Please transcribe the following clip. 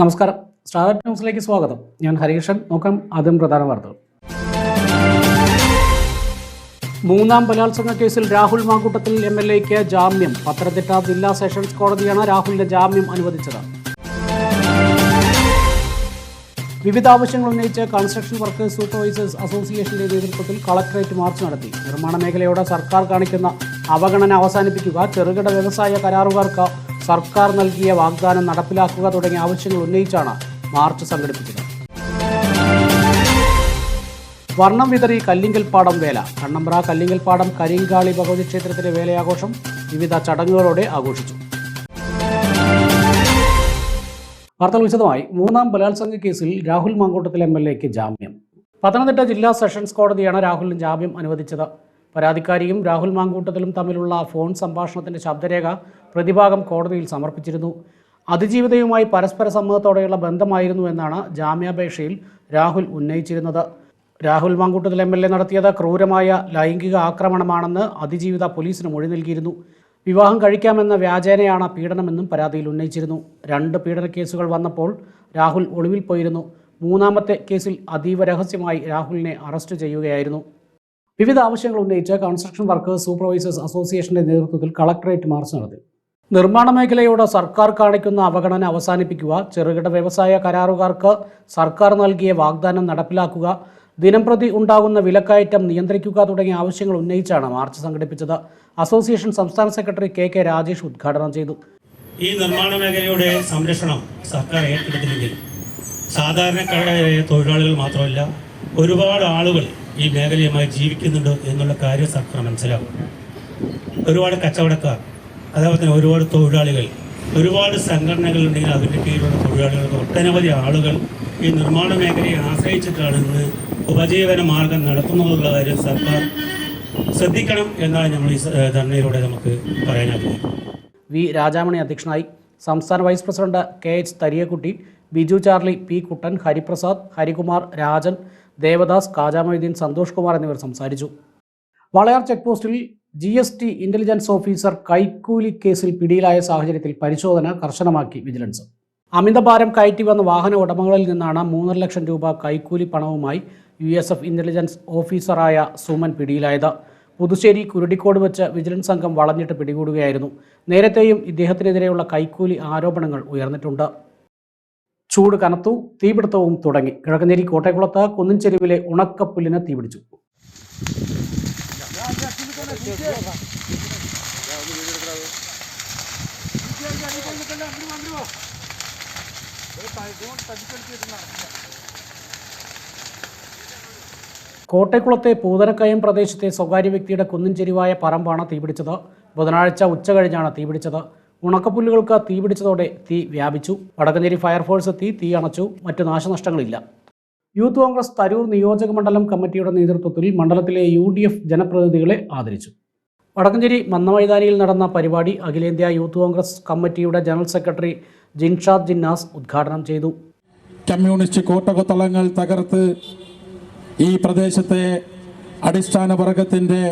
നമസ്കാരം. സ്റ്റാർ ന്യൂസിലേക്ക് സ്വാഗതം. ഞാൻ ഹരീഷൻ. നോക്കാം ആദ്യം പ്രധാന വാർത്തകൾ. മൂന്നാം ബലാത്സംഗ കേസിൽ രാഹുൽ മാങ്കൂട്ടത്തിൽ എം എൽ എക്ക് ജാമ്യം. പത്തനംതിട്ട ജില്ലാ സെഷൻസ് കോടതിയാണ് രാഹുലിന്റെ ജാമ്യം അനുവദിച്ചത്. വിവിധ ആവശ്യങ്ങൾ ഉന്നയിച്ച് കൺസ്ട്രക്ഷൻ വർക്കേഴ്സ് സൂപ്പർവൈസേഴ്സ് അസോസിയേഷന്റെ നേതൃത്വത്തിൽ കളക്ടറേറ്റ് മാർച്ച് നടത്തി. നിർമ്മാണ മേഖലയോട് സർക്കാർ കാണിക്കുന്ന അവഗണന അവസാനിപ്പിക്കുക ചെറുകിട വ്യവസായ കരാറുകാർക്ക് സർക്കാർ നൽകിയ വാഗ്ദാനം നടപ്പിലാക്കുക തുടങ്ങിയ ആവശ്യങ്ങൾ ഉന്നയിച്ചാണ് മാർച്ച് സംഘടിപ്പിച്ചത്. വർണം വിതറി കല്ലിങ്കൽപ്പാടം വേല. കണ്ണമ്പ്ര കല്ലിങ്കൽപ്പാടം കരിങ്കാളി ഭഗവതി ക്ഷേത്രത്തിലെ വേലയാഘോഷം വിവിധ ചടങ്ങുകളോടെ ആഘോഷിച്ചു. വാർത്തകൾ വിശദമായി. മൂന്നാം ബലാത്സംഗ കേസിൽ രാഹുൽ മാങ്കൂട്ടത്തിൽ എം എൽ എക്ക് ജാമ്യം. പത്തനംതിട്ട ജില്ലാ സെഷൻസ് കോടതിയാണ് രാഹുലിന് ജാമ്യം അനുവദിച്ചത്. പരാതിക്കാരിയും രാഹുൽ മാങ്കൂട്ടത്തിലും തമ്മിലുള്ള ഫോൺ സംഭാഷണത്തിന്റെ ശബ്ദരേഖ പ്രതിഭാഗം കോടതിയിൽ സമർപ്പിച്ചിരുന്നു. അതിജീവിതയുമായി പരസ്പര സമ്മതത്തോടെയുള്ള ബന്ധമായിരുന്നു എന്നാണ് ജാമ്യാപേക്ഷയിൽ Rahul ഉന്നയിച്ചിരുന്നത്. Rahul Mankoottathil M L A നടത്തിയത് ക്രൂരമായ ലൈംഗിക ആക്രമണമാണെന്ന് അതിജീവിത പോലീസിന് മൊഴി നൽകിയിരുന്നു. വിവാഹം കഴിക്കാമെന്ന വ്യാജേനയാണ് പീഡനമെന്നും പരാതിയിൽ ഉന്നയിച്ചിരുന്നു. രണ്ട് പീഡന കേസുകൾ വന്നപ്പോൾ രാഹുൽ ഒളിവിൽ പോയിരുന്നു. മൂന്നാമത്തെ കേസിൽ അതീവ രഹസ്യമായി രാഹുലിനെ അറസ്റ്റ് ചെയ്യുകയായിരുന്നു. വിവിധ ആവശ്യങ്ങൾ ഉന്നയിച്ച് കൺസ്ട്രക്ഷൻ വർക്കേഴ്സ് സൂപ്പർവൈസേഴ്സ് അസോസിയേഷന്റെ നേതൃത്വത്തിൽ കളക്ടറേറ്റ് മാർച്ച് നടത്തി. നിർമ്മാണ മേഖലയോട് സർക്കാർ കാണിക്കുന്ന അവഗണന അവസാനിപ്പിക്കുക ചെറുകിട വ്യവസായ കരാറുകാർക്ക് സർക്കാർ നൽകിയ വാഗ്ദാനം നടപ്പിലാക്കുക ദിനംപ്രതി ഉണ്ടാകുന്ന വിലക്കയറ്റം നിയന്ത്രിക്കുക തുടങ്ങിയ ആവശ്യങ്ങൾ ഉന്നയിച്ചാണ് മാർച്ച് സംഘടിപ്പിച്ചത്. അസോസിയേഷൻ സംസ്ഥാന സെക്രട്ടറി കെ കെ രാജേഷ് ഉദ്ഘാടനം ചെയ്തു. ഈ നിർമ്മാണ മേഖലയുടെ സംരക്ഷണം സർക്കാർ ഏറ്റെടുത്തില്ലെങ്കിൽ സാധാരണക്കാരായ തൊഴിലാളികൾ മാത്രമല്ല ഒരുപാട് ആളുകൾ ഈ മേഖലയുമായി ജീവിക്കുന്നുണ്ട് എന്നുള്ള കാര്യം സർക്കാർ മനസ്സിലാവും ഒരുപാട് കച്ചവടക്കാർ അതേപോലെ തന്നെ ഒരുപാട് തൊഴിലാളികൾ ഒരുപാട് സംഘടനകളുണ്ടെങ്കിൽ അതിന്റെ കീഴിലുള്ള തൊഴിലാളികൾക്ക് ഒട്ടനവധി ആളുകൾ ഈ നിർമ്മാണ മേഖലയെ ആശ്രയിച്ചിട്ടാണ് ഇന്ന് ഉപജീവന മാർഗം നടത്തുന്നതെന്നുള്ള കാര്യം സർക്കാർ ശ്രദ്ധിക്കണം എന്നാണ് നമ്മൾ ഈ ധർണയിലൂടെ നമുക്ക് പറയാനാഗ്രഹിക്കുന്നത്. വി രാജാമണി അധ്യക്ഷനായി സംസ്ഥാന vice president K H Thariyakutty Biju Charlie P Kuttan Hariprasad Harikumar Rajan Devadas Kajamoideen Santhosh Kumar എന്നിവർ സംസാരിച്ചു. വളയാർ ചെക്ക് പോസ്റ്റിൽ G S T intelligence officer കൈക്കൂലി കേസിൽ പിടിയിലായ സാഹചര്യത്തിൽ പരിശോധന കർശനമാക്കി വിജിലൻസ്. അമിതഭാരം കയറ്റി വന്ന വാഹന ഉടമകളിൽ നിന്നാണ് മൂന്നര ലക്ഷം രൂപ കൈക്കൂലി പണവുമായി യു എസ് എഫ് ഇന്റലിജൻസ് ഓഫീസറായ സുമൻ പിടിയിലായത്. പുതുശ്ശേരി കുരുടിക്കോട് വെച്ച് വിജിലൻസ് സംഘം വളഞ്ഞിട്ട് പിടികൂടുകയായിരുന്നു. നേരത്തെയും ഇദ്ദേഹത്തിനെതിരെയുള്ള കൈക്കൂലി ആരോപണങ്ങൾ ഉയർന്നിട്ടുണ്ട്. ചൂട് കനത്തു തീപിടുത്തവും തുടങ്ങി. കിഴക്കഞ്ചേരി കോട്ടയക്കുളത്ത് കുന്നിൻചെരുവിലെ ഉണക്കപ്പുല്ലിന് തീപിടിച്ചു. കോട്ടയക്കുളത്തെ പൂതനക്കയം പ്രദേശത്തെ സ്വകാര്യ വ്യക്തിയുടെ കുന്നിൻ ചെരിവായ പറമ്പാണ് തീപിടിച്ചത്. ബുധനാഴ്ച ഉച്ച കഴിഞ്ഞാണ് തീപിടിച്ചത്. ഉണക്കപ്പുല്ലുകൾക്ക് തീ പിടിച്ചതോടെ തീ വ്യാപിച്ചു. വടക്കഞ്ചേരി ഫയർഫോഴ്സ് എത്തി തീ അണച്ചു മറ്റു നാശനഷ്ടങ്ങളില്ല. യൂത്ത് കോൺഗ്രസ് തരൂർ നിയോജക മണ്ഡലം കമ്മിറ്റിയുടെ നേതൃത്വത്തിൽ മണ്ഡലത്തിലെ യു ഡി എഫ് ജനപ്രതിനിധികളെ ആദരിച്ചു. വടക്കഞ്ചേരി മന്നമൈതാനിയിൽ നടന്ന പരിപാടി അഖിലേന്ത്യാ യൂത്ത് കോൺഗ്രസ് കമ്മിറ്റിയുടെ ജനറൽ സെക്രട്ടറി ജിൻഷാദ് ജിന്നാസ് ഉദ്ഘാടനം ചെയ്തു. കമ്മ്യൂണിസ്റ്റ് കോട്ടകൊത്തളങ്ങൾ തകർത്ത് ഈ പ്രദേശത്തെ അടിസ്ഥാന വർഗത്തിന്റെ